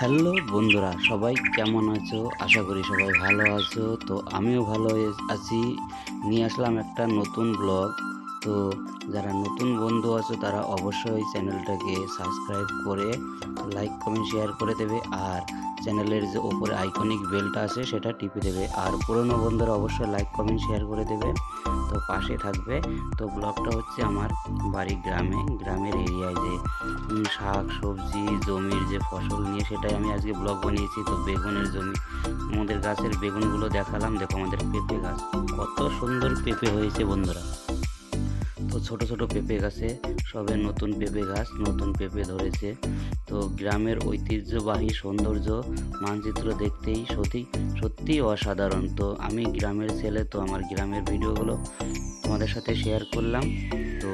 Hello বন্ধুরা, সবাই কেমন আছো? আশা করি সবাই ভালো আছো। তো আমিও ভালো আছি। নিয়ে আসলাম একটা নতুন ব্লগ তো যারা নতুন বন্ধু আছো, তারা অবশ্যই চ্যানেলটাকে সাবস্ক্রাইব করে, লাইক, কমেন্ট, শেয়ার করে দেবে। আর চ্যানেলের যে ওপরে আইকনিক বেলটা আছে, সেটা টিপে দেবে। আর পুরনো বন্ধুরা অবশ্যই লাইক, কমেন্ট, শেয়ার করে দেবে। তো পাশে থাকবে। তো ব্লগটা হচ্ছে আমার বাড়ি গ্রামে। গ্রামের এরিয়ায় যে শাক, সবজি, জমির যে ফসল নিয়ে, সেটাই আমি আজকে ব্লগ বানিয়েছি। তো বেগুনের জমি, আমাদের গাছের বেগুনগুলো দেখালাম। দেখো আমাদের পেঁপে গাছ, কত সুন্দর পেঁপে হয়েছে বন্ধুরা। তো ছোট ছোট পেঁপে গাছে, সবে নতুন পেঁপে গাছ, নতুন পেঁপে ধরেছে। তো গ্রামের ঐতিহ্যবাহী সৌন্দর্য, মানচিত্র দেখতেই সত্যি সত্যিই অসাধারণ। তো আমি গ্রামের ছেলে, তো আমার গ্রামের ভিডিওগুলো তোমাদের সাথে শেয়ার করলাম। তো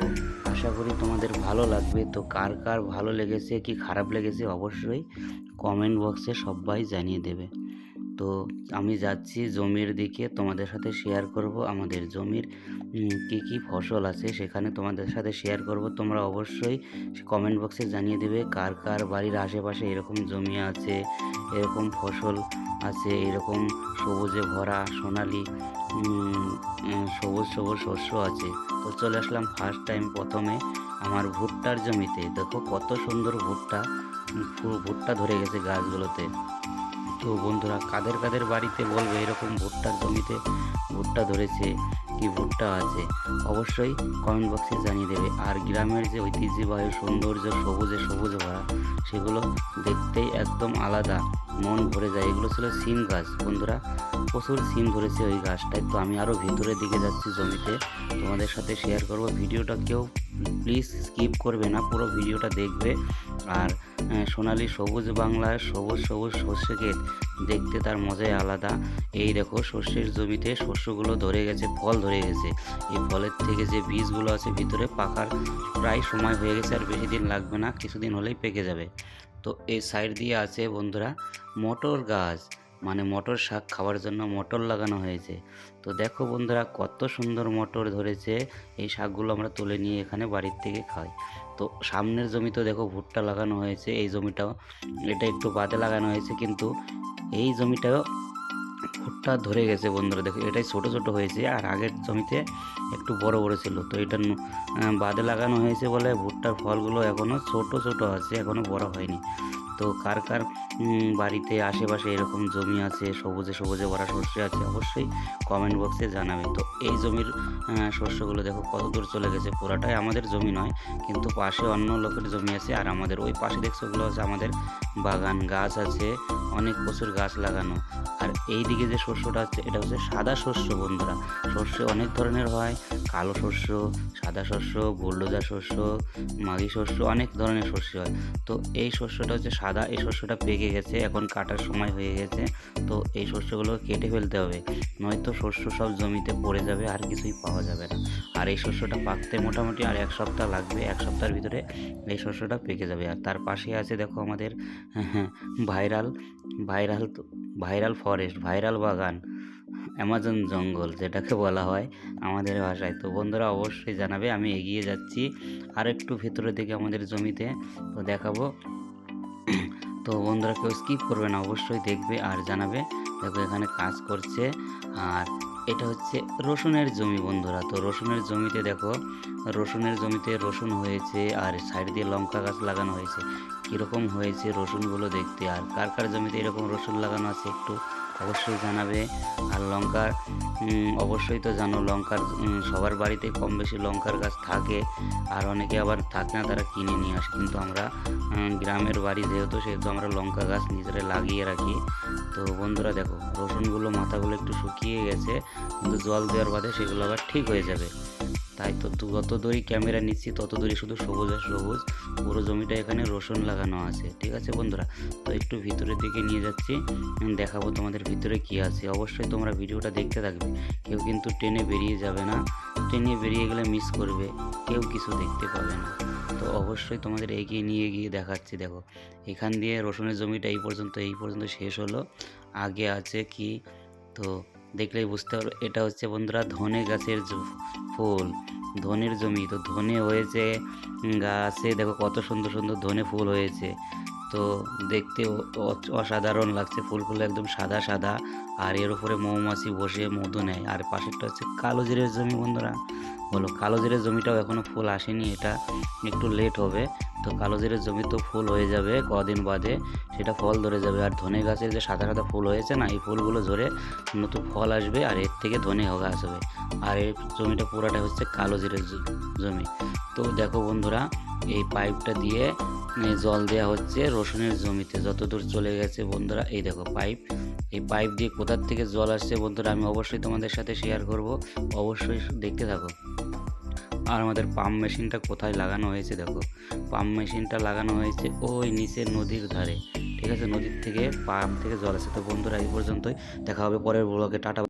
আশা করি তোমাদের ভালো লাগবে। তো কার কার ভালো লেগেছে, কি খারাপ লেগেছে, অবশ্যই কমেন্ট বক্সে সবাই জানিয়ে দেবে। তো আমি যাচ্ছি জমির দিকে। তোমাদের সাথে শেয়ার করব আমাদের জমির কি কি ফসল আছে সেখানে তোমাদের সাথে শেয়ার করব। তোমরা অবশ্যই কমেন্ট বক্সে জানিয়ে দেবে কার কার বাড়ির আশেপাশে এরকম জমি আছে, এরকম ফসল আছে, এরকম সবুজে ভরা সোনালি সবুজ সবুজ শস্য আছে। তো চলে আসলাম ফার্স্ট টাইম প্রথমে আমার ভুট্টার জমিতে। দেখো কত সুন্দর ভুট্টা ভুট্টা ধরে গেছে গাছগুলোতে। তো বন্ধুরা কাদের কাদের বাড়িতে বলবে এরকম ভুট্টার জমিতে ভুট্টা ধরেছে, কি ভুট্টা আছে? অবশ্যই কমেন্ট বক্সে জানিয়ে দেবে। আর গ্রামের যে ঐতিহ্যবাহী সৌন্দর্য, সবুজে সবুজ ভরা, সেগুলো দেখতেই একদম আলাদা। মন ভরে যায়। এগুলো ছিল সিম গাছ। বন্ধুরা, প্রচুর সিম ধরেছে ওই গাছটায়। তো আমি আরও ভিতরের দিকে যাচ্ছি জমিতে। তোমাদের সাথে শেয়ার করব। ভিডিওটা কেউ প্লিজ স্কিপ করবে না। পুরো ভিডিওটা দেখবে। আর সোনালি সবুজ বাংলার সবুজ সবুজ শস্য ক্ষেত। দেখতে তার মজাই আলাদা। এই দেখো শস্যের জমিতে শস্যগুলো ধরে গেছে, ফল ধরে গেছে। এই ফলের থেকে যে বীজগুলো আছে ভিতরে, পাকার প্রায় সময় হয়ে গেছে আর বেশি দিন লাগবে না। কিছুদিন হলেই পেকে যাবে। তো এই সাইড দিয়ে আছে বন্ধুরা মটর গাছ। মানে মটর শাক খাওয়ার জন্য মটর লাগানো হয়েছে। তো দেখো বন্ধুরা কত সুন্দর মটর ধরেছে। এই শাকগুলো আমরা তুলে নিয়ে এখানে বাড়ির থেকে খাই। তো সামনের জমিতেও দেখো ভুট্টা লাগানো হয়েছে। এই জমিটাও এটা একটু বাদে লাগানো হয়েছে। কিন্তু এই জমিটাও ভুট্টা ধরে গেছে বন্ধুরা, দেখো, এটাই ছোট ছোট হয়েছে আর আগের জমিতে একটু বড় বড় ছিল। তো এটা বাদে লাগানো হয়েছে বলে ভুট্টার ফলগুলো এখনও ছোট ছোট আছে এখনও বড় হয়নি। তো কার কার বাড়িতে আশেপাশে এরকম জমি আছে, সবুজে সবুজে ভরা শস্য আছে, অবশ্যই কমেন্ট বক্সে জানাবে। তো এই জমির শস্যগুলো দেখো কত দূর চলে গেছে, পুরাটাই আমাদের জমি নয়, কিন্তু পাশে অন্য লোকের জমি আছে আর আমাদের ওই পাশে দেখছ ওগুলো হচ্ছে আমাদের বাগান, গাছ আছে, অনেক প্রচুর গাছ লাগানো। আর এই দিকে যে শস্যটা হচ্ছে এটা হচ্ছে সাদা শস্য বন্ধুরা। শস্য অনেক ধরনের হয় কালো শস্য, সাদা শস্য, বুলডোজার শস্য, মাগি শস্য, অনেক ধরনের শস্য হয়। তো এই শস্যটা হচ্ছে সাদা, এই শস্যটা পেকে গেছে, এখন কাটার সময় হয়ে গেছে, তো এই শস্যগুলো কেটে ফেলতে হবে। নয়তো শস্য সব জমিতে পড়ে যাবে, আর কিছুই পাওয়া যাবে না। আর এই শস্যটা পাকতে মোটামুটি আর এক সপ্তাহ লাগবে, এক সপ্তাহের ভিতরে এই শস্যটা পেকে যাবে। আর তার পাশে আছে দেখো আমাদের viral viral viral forest, viral বাগান। অ্যামাজন জঙ্গল, যেটাকে বলা হয় আমাদের ভাষায়। তো বন্ধুরা অবশ্যই জানাবে, আমি এগিয়ে যাচ্ছি আর একটু ভেতরের দিকে আমাদের জমিতে। তো দেখাবো। তো বন্ধুরা কেউ স্কিপ করবে না, অবশ্যই দেখবে আর জানাবে। দেখো এখানে কাজ করছে। আর এটা হচ্ছে রসুনের জমি বন্ধুরা। তো রসুনের জমিতে দেখো, রসুনের জমিতে রসুন হয়েছে আর সাইড দিয়ে লঙ্কা গাছ লাগানো হয়েছে। কীরকম হয়েছে রসুনগুলো দেখতে? আর কার কার জমিতে এরকম রসুন লাগানো আছে একটু অবশ্যই জানাবে। আর লঙ্কার অবশ্যই তো জানো লঙ্কার সবার বাড়িতে কম বেশি লঙ্কার গাছ থাকে। আর অনেকে আবার থাকে না তারা কিনে নিয়ে আসে। কিন্তু আমরা গ্রামের বাড়ি যেহেতু, সেহেতু আমরা লঙ্কা গাছ নিজেরা লাগিয়ে রাখি। তো বন্ধুরা দেখো, রসুনগুলো মাথাগুলো একটু শুকিয়ে গেছে, কিন্তু জল দেওয়ার বাদে সেগুলো আবার ঠিক হয়ে যাবে। তাই তো যত দূরই ক্যামেরা নিচ্ছি তত দূরই শুধু সবুজ আর সবুজ। পুরো জমিটা এখানে রসুন লাগানো আছে, ঠিক আছে বন্ধুরা? তো একটু ভিতরের দিকে নিয়ে যাচ্ছি দেখাবো তোমাদের ভিতরে কি আছে। অবশ্যই তোমরা ভিডিওটা দেখতে থাকবে। কেউ কিন্তু ট্রেনে বেরিয়ে যাবে না। ট্রেনে বেরিয়ে গেলে মিস করবে। কেউ কিছু দেখতে পাবে না। তো অবশ্যই তোমাদের এগিয়ে নিয়ে গিয়ে দেখাচ্ছি, দেখো। এখান দিয়ে রসুনের জমিটা এই পর্যন্ত এই পর্যন্ত শেষ হলো। আগে আছে কি? তো দেখলেই বুঝতে পারবে। এটা হচ্ছে বন্ধুরা ধনে গাছের ফুল। ধনের জমি। তো ধনে হয়েছে গাছে দেখো কত সুন্দর সুন্দর ধনে ফুল হয়েছে। তো দেখতে অসাধারণ লাগছে। ফুলগুলো একদম সাদা সাদা। আর এর উপরে মৌমাছি বসে মধু নেয়। আর পাশেরটা হচ্ছে কালো জিরের জমি, বন্ধুরা। বলো, কালো জিরের জমিটাও এখনও ফুল আসেনি। এটা একটু লেট হবে। তো কালো জিরের জমি তো ফুল হয়ে যাবে কদিন বাদে। সেটা ফল ধরে যাবে। আর ধনে গাছের যে সাদা সাদা ফুল হয়েছে না, এই ফুলগুলো ধরে নতুন ফল আসবে। আর এর থেকে ধনে গাছ হবে আর এই জমিটা পুরাটা হচ্ছে কালো জিরের জমি। তো দেখো বন্ধুরা, এই পাইপটা দিয়ে জল দেওয়া হচ্ছে রসুনের জমিতে। যতদূর চলে গেছে বন্ধুরা, এই দেখো পাইপ। এই পাইপ দিয়ে কোথার থেকে জল আসছে বন্ধুরা, আমি অবশ্যই তোমাদের সাথে শেয়ার করব। অবশ্যই দেখতে থাকো। আর আমাদের পাম্প মেশিনটা কোথায় লাগানো হয়েছে দেখো। পাম্প মেশিনটা লাগানো হয়েছে ওই নিচে নদীর ধারে। ঠিক আছে? নদীর থেকে পাম্প থেকে জল আসে তো বন্ধুরা, এই পর্যন্তই। দেখা হবে পরের ব্লগে টাটা।